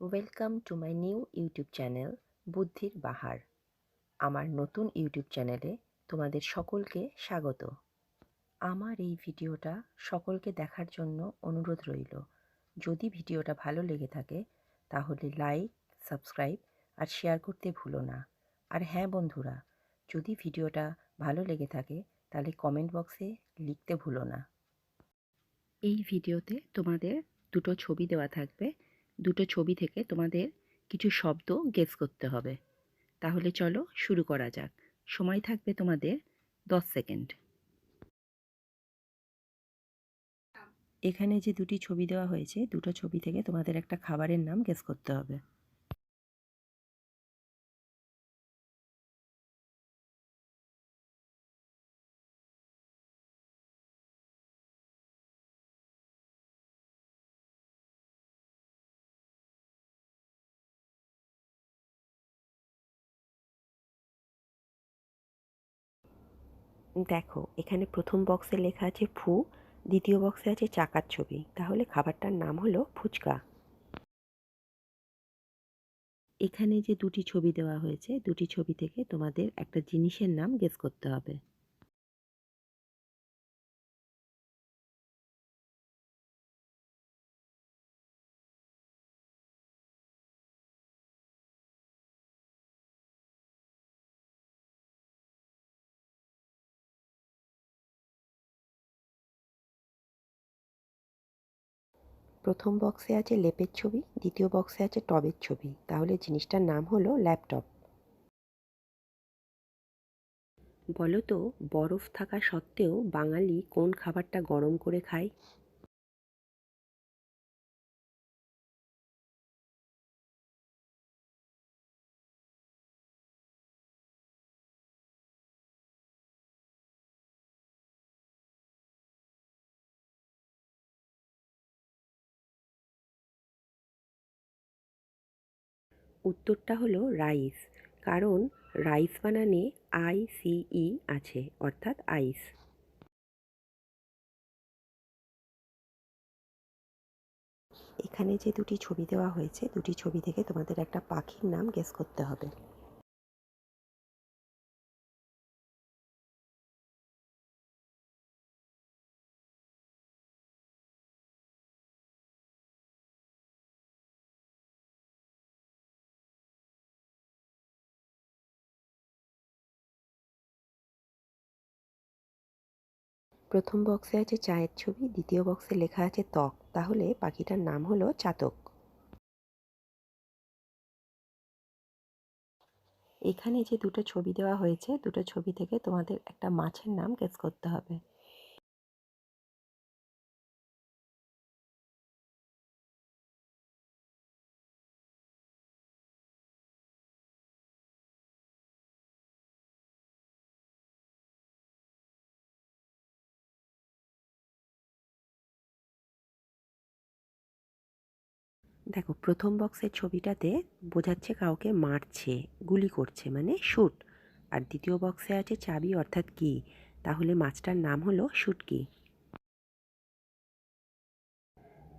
Welcome to my new YouTube channel বুদ্ধির বাহার আমার নতুন ইউটিউব চ্যানেলে তোমাদের সকলকে স্বাগত। আমার এই ভিডিওটা সকলকে দেখার জন্য অনুরোধ রইল। যদি ভিডিওটা ভালো লেগে থাকে, তাহলে লাইক সাবস্ক্রাইব আর শেয়ার করতে ভুলো না। আর হ্যাঁ বন্ধুরা, যদি ভিডিওটা ভালো লেগে থাকে, তাহলে কমেন্ট বক্সে লিখতে ভুলো না। এই ভিডিওতে তোমাদের দুটো ছবি দেওয়া থাকবে। দুটো ছবি থেকে তোমাদের কিছু শব্দ গেস করতে হবে। তাহলে চলো শুরু করা যাক। সময় থাকবে তোমাদের দশ সেকেন্ড এখানে যে দুটি ছবি দেওয়া হয়েছে, দুটো ছবি থেকে তোমাদের একটা খাবারের নাম গেস করতে হবে। দেখো, এখানে প্রথম বক্সে লেখা আছে ফু, দ্বিতীয় বক্সে আছে চাকার ছবি। তাহলে খাবারটার নাম হলো ফুচকা। এখানে যে দুটি ছবি দেওয়া হয়েছে, দুটি ছবি থেকে তোমাদের একটা জিনিসের নাম গেস করতে হবে। প্রথম বক্সে আছে লেপের ছবি, দ্বিতীয় বক্সে আছে টবের ছবি। তাহলে জিনিসটার নাম হলো ল্যাপটপ। বলো তো বরফ থাকা সত্ত্বেও বাঙালি কোন খাবারটা গরম করে খায়? উত্তরটা হলো রাইস, কারণ রাইস বানানে আই সি ই আছে, অর্থাৎ আইস। এখানে যে দুটি ছবি দেওয়া হয়েছে, দুটি ছবি থেকে তোমাদের একটা পাখির নাম গেস করতে হবে। প্রথম বক্সে আছে চায়ের ছবি, দ্বিতীয় বক্সে লেখা আছে ত্বক। তাহলে পাখিটার নাম হলো চাতক। এখানে যে দুটো ছবি দেওয়া হয়েছে, দুটো ছবি থেকে তোমাদের একটা মাছের নাম গেস করতে হবে। দেখো, প্রথম বক্সের ছবিটাতে বোঝাচ্ছে কাউকে মারছে, গুলি করছে মানে শ্যুট আর দ্বিতীয় বক্সে আছে চাবি, অর্থাৎ কি? তাহলে মাছটার নাম হলো শুটকি।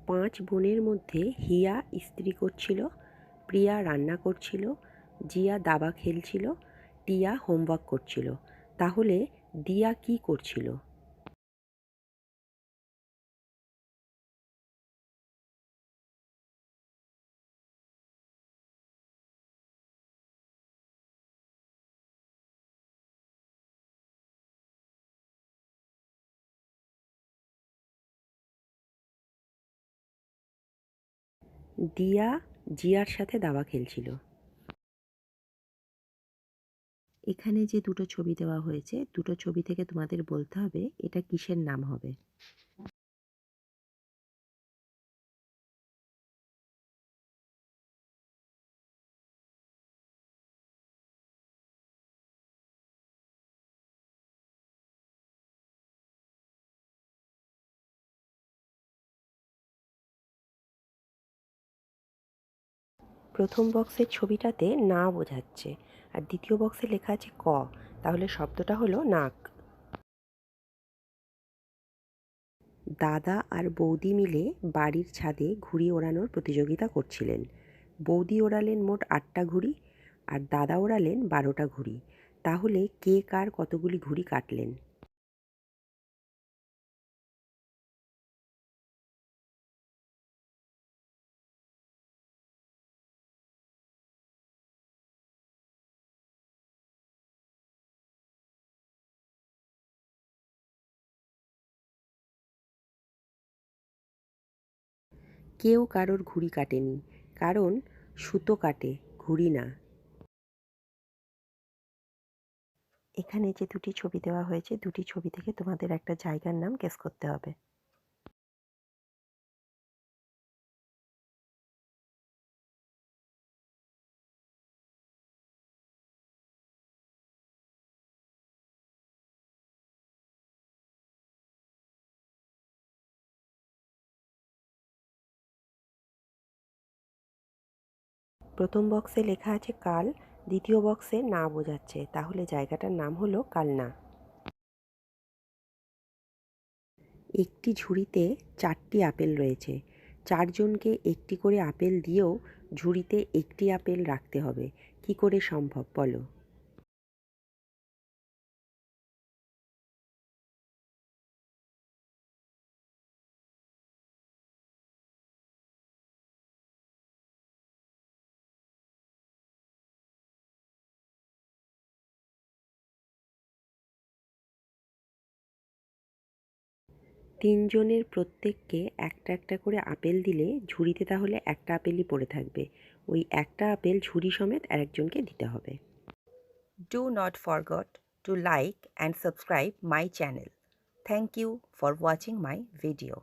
পাঁচ বোনের মধ্যে হিয়া ইস্ত্রি করছিল, প্রিয়া রান্না করছিল, জিয়া দাবা খেলছিল, টিয়া হোমওয়ার্ক করছিল। তাহলে দিয়া কি করছিল? দিয়া জিয়ার সাথে দাবা খেলছিল। এখানে যে দুটো ছবি দেওয়া হয়েছে, দুটো ছবি থেকে তোমাদের বলতে হবে, এটা কিসের নাম হবে? প্রথম বক্সের ছবিটাতে না বোঝাচ্ছে আর দ্বিতীয় বক্সে লেখা আছে ক, তাহলে শব্দটা হলো নাক। দাদা আর বৌদি মিলে বাড়ির ছাদে ঘুড়ি ওড়ানোর প্রতিযোগিতা করছিলেন। বৌদি ওড়ালেন মোট আটটা ঘুড়ি আর দাদা ওড়ালেন বারোটা ঘুড়ি। তাহলে কে কার কতগুলি ঘুড়ি কাটলেন? কেউ কারোর ঘুড়ি কাটেনি, কারণ সুতো কাটে, ঘুড়ি না। এখানে যে দুটি ছবি দেওয়া হয়েছে, দুটি ছবি থেকে তোমাদের একটা জায়গার নাম কেস করতে হবে। প্রথম বক্সে লেখা আছে কাল, দ্বিতীয় বক্সে না বোঝাচ্ছে। তাহলে জায়গাটার নাম হলো কালনা। একটি ঝুড়িতে চারটি আপেল রয়েছে। চারজনকে একটি করে আপেল দিয়েও ঝুড়িতে একটি আপেল রাখতে হবে। কি করে সম্ভব বলো? তিনজনের প্রত্যেককে একটা একটা করে আপেল দিলে ঝুড়িতে তাহলে একটা আপেলই পড়ে থাকবে। ওই একটা আপেল ঝুড়ি সমেত আরেকজনকে দিতে হবে। Do not forgot to like and subscribe my channel thank you for watching my video